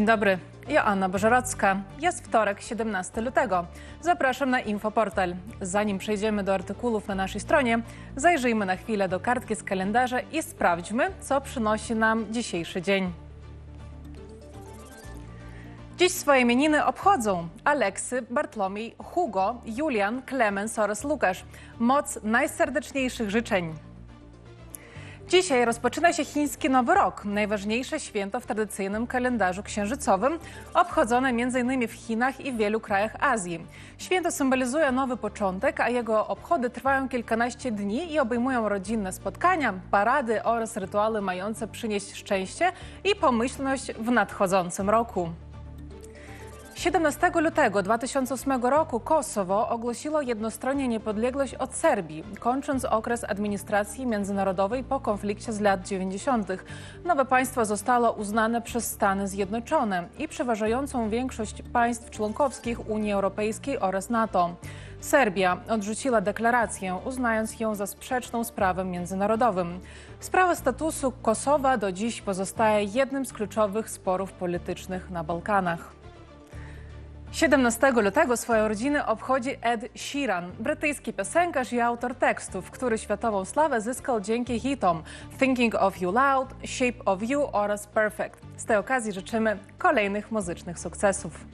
Dzień dobry, Joanna Bożarocka. Jest wtorek, 17 lutego. Zapraszam na Infoportal. Zanim przejdziemy do artykułów na naszej stronie, zajrzyjmy na chwilę do kartki z kalendarza i sprawdźmy, co przynosi nam dzisiejszy dzień. Dziś swoje imieniny obchodzą Aleksy, Bartłomiej, Hugo, Julian, Klemens oraz Łukasz. Moc najserdeczniejszych życzeń. Dzisiaj rozpoczyna się chiński Nowy Rok, najważniejsze święto w tradycyjnym kalendarzu księżycowym, obchodzone m.in. w Chinach i wielu krajach Azji. Święto symbolizuje nowy początek, a jego obchody trwają kilkanaście dni i obejmują rodzinne spotkania, parady oraz rytuały mające przynieść szczęście i pomyślność w nadchodzącym roku. 17 lutego 2008 roku Kosowo ogłosiło jednostronnie niepodległość od Serbii, kończąc okres administracji międzynarodowej po konflikcie z lat 90. Nowe państwo zostało uznane przez Stany Zjednoczone i przeważającą większość państw członkowskich Unii Europejskiej oraz NATO. Serbia odrzuciła deklarację, uznając ją za sprzeczną z prawem międzynarodowym. Sprawa statusu Kosowa do dziś pozostaje jednym z kluczowych sporów politycznych na Bałkanach. 17 lutego swoje urodziny obchodzi Ed Sheeran, brytyjski piosenkarz i autor tekstów, który światową sławę zyskał dzięki hitom Thinking of You Loud, Shape of You oraz Perfect. Z tej okazji życzymy kolejnych muzycznych sukcesów.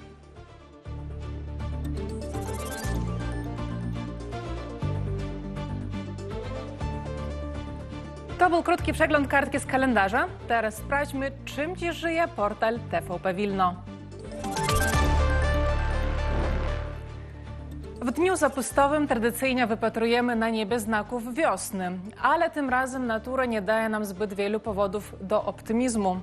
To był krótki przegląd kartki z kalendarza. Teraz sprawdźmy, czym dziś żyje portal TVP Wilno. W dniu zapustowym tradycyjnie wypatrujemy na niebie znaków wiosny, ale tym razem natura nie daje nam zbyt wielu powodów do optymizmu.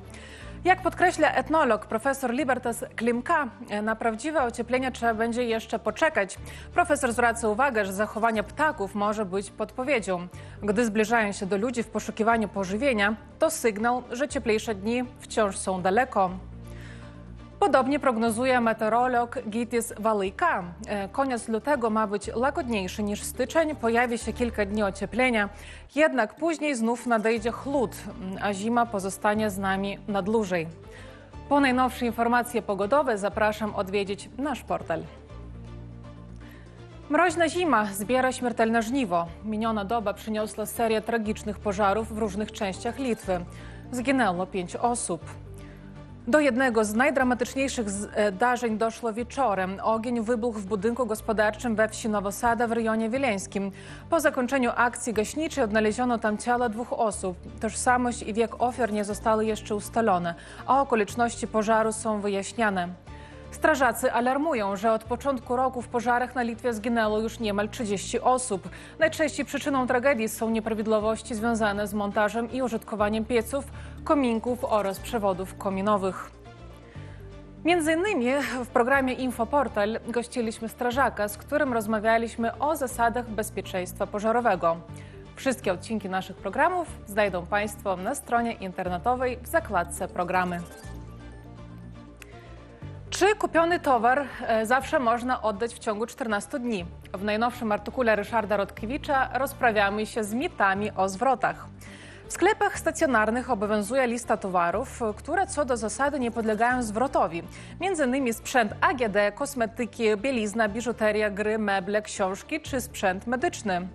Jak podkreśla etnolog profesor Libertas Klimka, na prawdziwe ocieplenie trzeba będzie jeszcze poczekać. Profesor zwraca uwagę, że zachowanie ptaków może być podpowiedzią. Gdy zbliżają się do ludzi w poszukiwaniu pożywienia, to sygnał, że cieplejsze dni wciąż są daleko. Podobnie prognozuje meteorolog Gitis Walika. E, Koniec lutego ma być łagodniejszy niż styczeń, pojawi się kilka dni ocieplenia, jednak później znów nadejdzie chłód, a zima pozostanie z nami na dłużej. Po najnowsze informacje pogodowe zapraszam odwiedzić nasz portal. Mroźna zima zbiera śmiertelne żniwo. Miniona doba przyniosła serię tragicznych pożarów w różnych częściach Litwy. Zginęło pięć osób. Do jednego z najdramatyczniejszych zdarzeń doszło wieczorem. Ogień wybuchł w budynku gospodarczym we wsi Nowosada w rejonie wileńskim. Po zakończeniu akcji gaśniczej odnaleziono tam ciała dwóch osób. Tożsamość i wiek ofiar nie zostały jeszcze ustalone, a okoliczności pożaru są wyjaśniane. Strażacy alarmują, że od początku roku w pożarach na Litwie zginęło już niemal 30 osób. Najczęściej przyczyną tragedii są nieprawidłowości związane z montażem i użytkowaniem pieców, kominków oraz przewodów kominowych. Między innymi w programie Infoportal gościliśmy strażaka, z którym rozmawialiśmy o zasadach bezpieczeństwa pożarowego. Wszystkie odcinki naszych programów znajdą Państwo na stronie internetowej w zakładce programy. Czy kupiony towar e, zawsze można oddać w ciągu 14 dni? W najnowszym artykule Ryszarda Rodkiewicza rozprawiamy się z mitami o zwrotach. W sklepach stacjonarnych obowiązuje lista towarów, które co do zasady nie podlegają zwrotowi. Między innymi sprzęt AGD, kosmetyki, bielizna, biżuteria, gry, meble, książki czy sprzęt medyczny.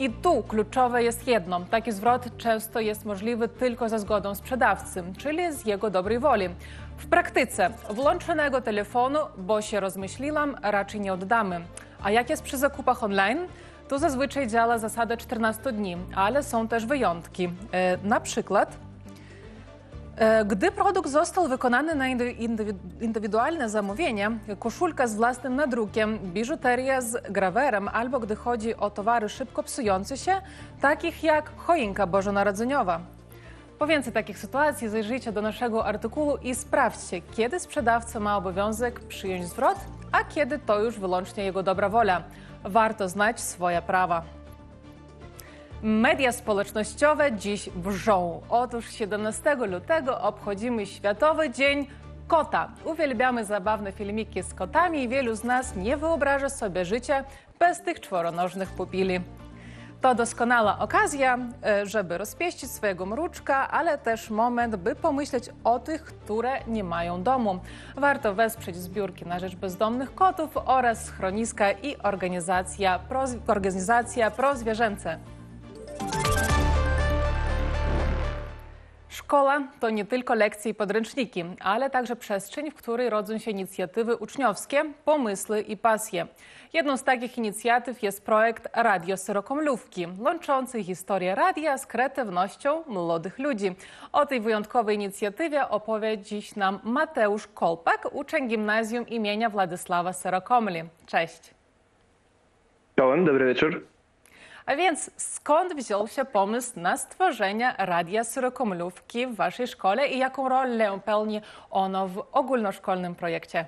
I tu kluczowe jest jedno. Taki zwrot często jest możliwy tylko za zgodą sprzedawcy, czyli z jego dobrej woli. W praktyce włączonego telefonu, bo się rozmyśliłam, raczej nie oddamy. A jak jest przy zakupach online? Tu zazwyczaj działa zasada 14 dni, ale są też wyjątki. E, na przykład Gdy produkt został wykonany na indy- indywi- indywidualne zamówienie, koszulka z własnym nadrukiem, biżuteria z grawerem, albo gdy chodzi o towary szybko psujące się, takich jak choinka bożonarodzeniowa. Po więcej takich sytuacji zajrzyjcie do naszego artykułu i sprawdźcie, kiedy sprzedawca ma obowiązek przyjąć zwrot, a kiedy to już wyłącznie jego dobra wola. Warto znać swoje prawa. Media społecznościowe dziś wrzą. Otóż 17 lutego obchodzimy Światowy Dzień Kota. Uwielbiamy zabawne filmiki z kotami i wielu z nas nie wyobraża sobie życia bez tych czworonożnych pupili. To doskonała okazja, e, żeby rozpieścić swojego mruczka, ale też moment, by pomyśleć o tych, które nie mają domu. Warto wesprzeć zbiórki na rzecz bezdomnych kotów oraz schroniska i organizacja, pro, organizacja prozwierzęce. Szkoła to nie tylko lekcje i podręczniki, ale także przestrzeń, w której rodzą się inicjatywy uczniowskie, pomysły i pasje. Jedną z takich inicjatyw jest projekt Radio Syrokomlówki, łączący historię radia z kreatywnością młodych ludzi. O tej wyjątkowej inicjatywie opowie dziś nam Mateusz Kolpak, uczeń gimnazjum imienia Władysława Syrokomli. Cześć. Czołem, dobry wieczór. A więc skąd wziął się pomysł na stworzenie Radia Syrokomlówki w waszej szkole i jaką rolę pełni ono w ogólnoszkolnym projekcie?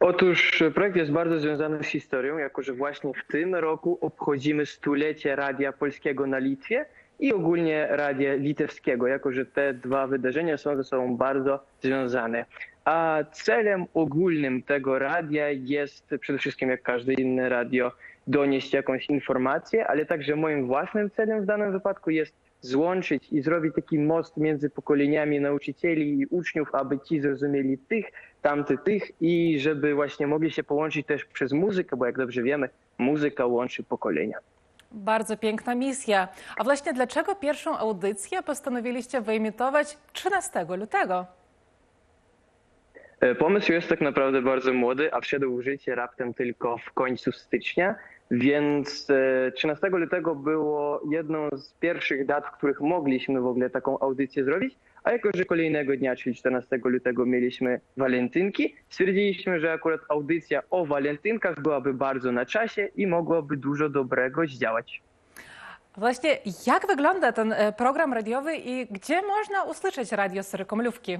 Otóż projekt jest bardzo związany z historią, jako że właśnie w tym roku obchodzimy stulecie Radia Polskiego na Litwie i ogólnie Radia Litewskiego, jako że te dwa wydarzenia są ze sobą bardzo związane. A celem ogólnym tego radia jest przede wszystkim, jak każde inne radio, donieść jakąś informację, ale także moim własnym celem w danym wypadku jest złączyć i zrobić taki most między pokoleniami nauczycieli i uczniów, aby ci zrozumieli tych, tamty tych i żeby właśnie mogli się połączyć też przez muzykę, bo jak dobrze wiemy, muzyka łączy pokolenia. Bardzo piękna misja. A właśnie dlaczego pierwszą audycję postanowiliście wyemitować 13 lutego? E, Pomysł jest tak naprawdę bardzo młody, a wszedł w życie raptem tylko w końcu stycznia, więc e, 13 lutego było jedną z pierwszych dat, w których mogliśmy w ogóle taką audycję zrobić, a jako, że kolejnego dnia, czyli 14 lutego mieliśmy walentynki, stwierdziliśmy, że akurat audycja o walentynkach byłaby bardzo na czasie i mogłaby dużo dobrego zdziałać. Właśnie jak wygląda ten e, program radiowy i gdzie można usłyszeć radio Syrokomlówki?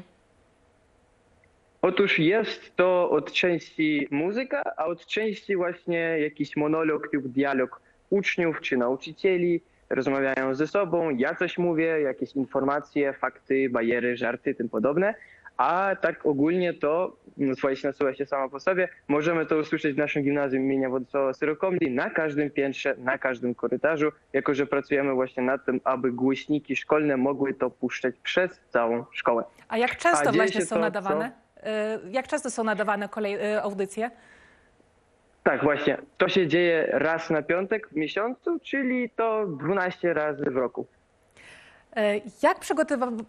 Otóż jest to od części muzyka, a od części właśnie jakiś monolog lub dialog uczniów czy nauczycieli. Rozmawiają ze sobą, ja coś mówię, jakieś informacje, fakty, bariery, żarty, tym podobne. A tak ogólnie to, no, się nasuwa się sama po sobie, możemy to usłyszeć w naszym gimnazjum imienia Władysława Syrokomli na każdym piętrze, na każdym korytarzu, jako że pracujemy właśnie nad tym, aby głośniki szkolne mogły to puszczać przez całą szkołę. A jak często A właśnie są to, nadawane? E, Jak często są nadawane kolej, e, audycje? Tak, właśnie. To się dzieje raz na piątek w miesiącu, czyli to 12 razy w roku. E, Jak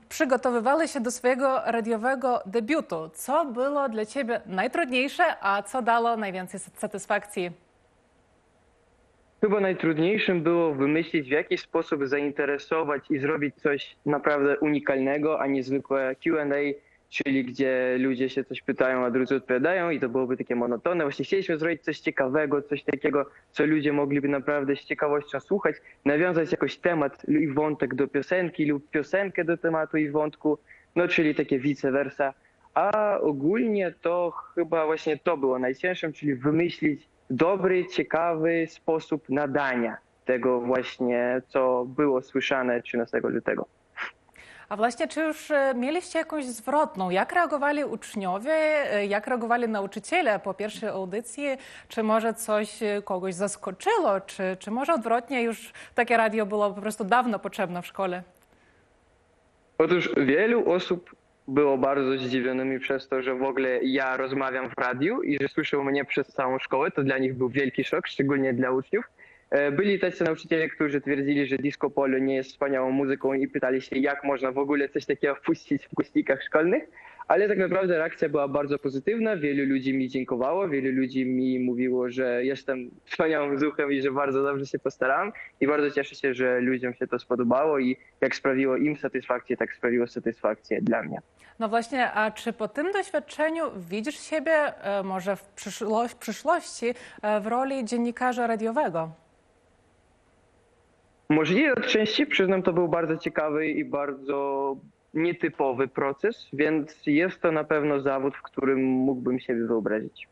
przygotowywałeś się do swojego radiowego debiutu? Co było dla ciebie najtrudniejsze, a co dało najwięcej satysfakcji? Chyba najtrudniejszym było wymyślić, w jaki sposób zainteresować i zrobić coś naprawdę unikalnego, a nie zwykłe QA, czyli gdzie ludzie się coś pytają, a drudzy odpowiadają, i to byłoby takie monotonne. Właśnie chcieliśmy zrobić coś ciekawego, coś takiego, co ludzie mogliby naprawdę z ciekawością słuchać, nawiązać jakoś temat i wątek do piosenki lub piosenkę do tematu i wątku, no czyli takie vice versa. A ogólnie to chyba właśnie to było najcięższym, czyli wymyślić dobry, ciekawy sposób nadania tego właśnie, co było słyszane 13 lutego. A właśnie, czy już e, mieliście jakąś zwrotną? Jak reagowali uczniowie, e, jak reagowali nauczyciele po pierwszej audycji? Czy może coś e, kogoś zaskoczyło, czy, czy może odwrotnie już takie radio było po prostu dawno potrzebne w szkole? Otóż wielu osób było bardzo zdziwionymi przez to, że w ogóle ja rozmawiam w radiu i że słyszą mnie przez całą szkołę. To dla nich był wielki szok, szczególnie dla uczniów. E, Byli tacy nauczyciele, którzy twierdzili, że disco polo nie jest wspaniałą muzyką i pytali się, jak można w ogóle coś takiego wpuścić w głośnikach szkolnych. Ale tak naprawdę reakcja była bardzo pozytywna. Wielu ludzi mi dziękowało, wielu ludzi mi mówiło, że jestem wspaniałym zuchem i że bardzo dobrze się postarałem. I bardzo cieszę się, że ludziom się to spodobało i jak sprawiło im satysfakcję, tak sprawiło satysfakcję dla mnie. No właśnie, a czy po tym doświadczeniu widzisz siebie e, może w przyszłości e, w roli dziennikarza radiowego? Możliwe od części, przyznam, to był bardzo ciekawy i bardzo nietypowy proces, więc jest to na pewno zawód, w którym mógłbym siebie wyobrazić.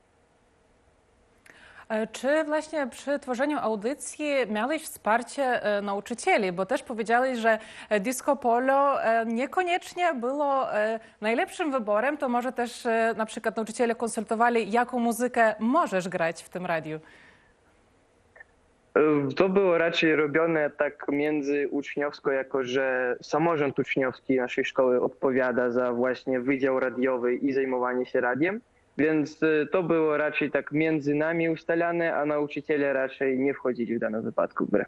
E, Czy właśnie przy tworzeniu audycji miałeś wsparcie e, nauczycieli? Bo też powiedziałeś, że e, disco polo niekoniecznie było najlepszym wyborem. To może też na przykład nauczyciele konsultowali, jaką muzykę możesz grać w tym radiu. Y, To było raczej robione tak międzyuczniowsko, jako że samorząd uczniowski naszej szkoły odpowiada za właśnie wydział radiowy i zajmowanie się radiem, więc y, to było raczej tak między nami ustalane, a nauczyciele raczej nie wchodzili w danym wypadku w grę.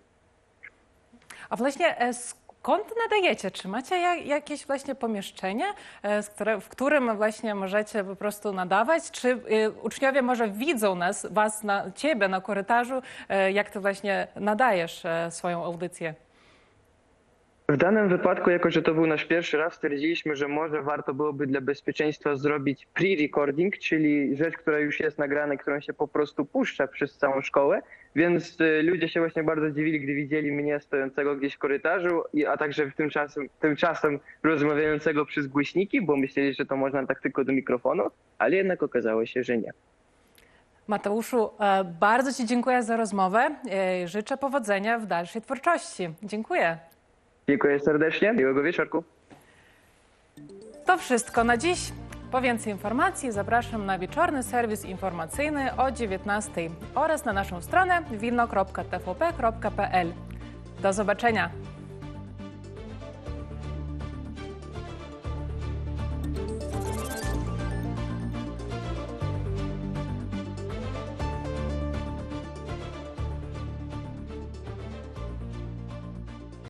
A właśnie e, skąd nadajecie? Czy macie ja- jakieś właśnie pomieszczenie, w którym właśnie możecie po prostu nadawać? Czy e, uczniowie może widzą nas, was, na, ciebie na korytarzu, e, jak ty właśnie nadajesz e, swoją audycję? W danym wypadku, jako że to był nasz pierwszy raz, stwierdziliśmy, że może warto byłoby dla bezpieczeństwa zrobić pre-recording, czyli rzecz, która już jest nagrana, którą się po prostu puszcza przez całą szkołę. Więc y, ludzie się właśnie bardzo dziwili, gdy widzieli mnie stojącego gdzieś w korytarzu, a także tymczasem, tymczasem rozmawiającego przez głośniki, bo myśleli, że to można tak tylko do mikrofonu, ale jednak okazało się, że nie. Mateuszu, e, bardzo Ci dziękuję za rozmowę. E, Życzę powodzenia w dalszej twórczości. Dziękuję. Dziękuję serdecznie, miłego wieczorku. To wszystko na dziś. Po więcej informacji zapraszam na wieczorny serwis informacyjny o 19 oraz na naszą stronę wilno.tvp.pl. Do zobaczenia.